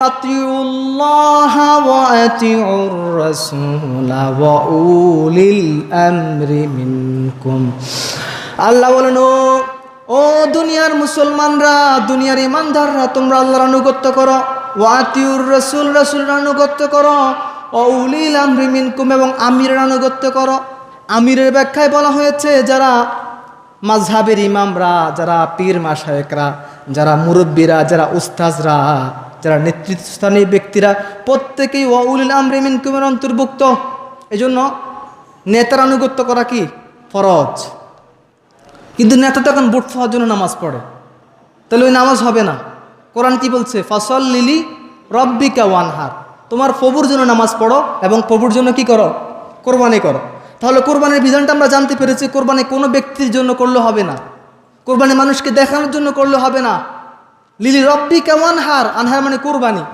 أطيعوا الله وأطيعوا الرسول وأولي الأمر منكم আল্লাহ বলেন ও ও দুনিয়ার মুসলমানরা দুনিয়ার ইমানদাররা তোমরা আল্লাহর আনুগত্য করো ওয়াতিউর রসুল রসুলের আনুগত্য করো ও উলিল আমরি মিনকুম এবং আমিরের আনুগত্য করো আমিরের ব্যাখ্যায় বলা হয়েছে যারা মাঝহাবের ইমামরা যারা পীর মাসায়েকরা যারা মুরব্বীরা যারা উস্তাজরা যারা নেতৃত্বস্থানীয় ব্যক্তিরা প্রত্যেকেই ওয়াউলিল আমরি মিনকুমের অন্তর্ভুক্ত। এজন্য নেতার আনুগত্য করা কি? ফরজ। কিন্তু নেতা তো এখন ভোট পাওয়ার জন্য নামাজ পড়ে। তাহলে ওই নামাজ হবে না। কোরআন কি বলছে? ফসল লিলি রব্বিকা ওয়ানহার। তোমার প্রভুর জন্য নামাজ পড়ো এবং প্রভুর জন্য কি করো? কোরবানি করো। তাহলে কোরবানির বিধানটা আমরা জানতে পেরেছি, কোরবানি কোনো ব্যক্তির জন্য করলে হবে না। কোরবানি মানুষকে দেখানোর জন্য করলে হবে না। লিলি রব্বি কেমন হার আনহার মানে কোরবানি।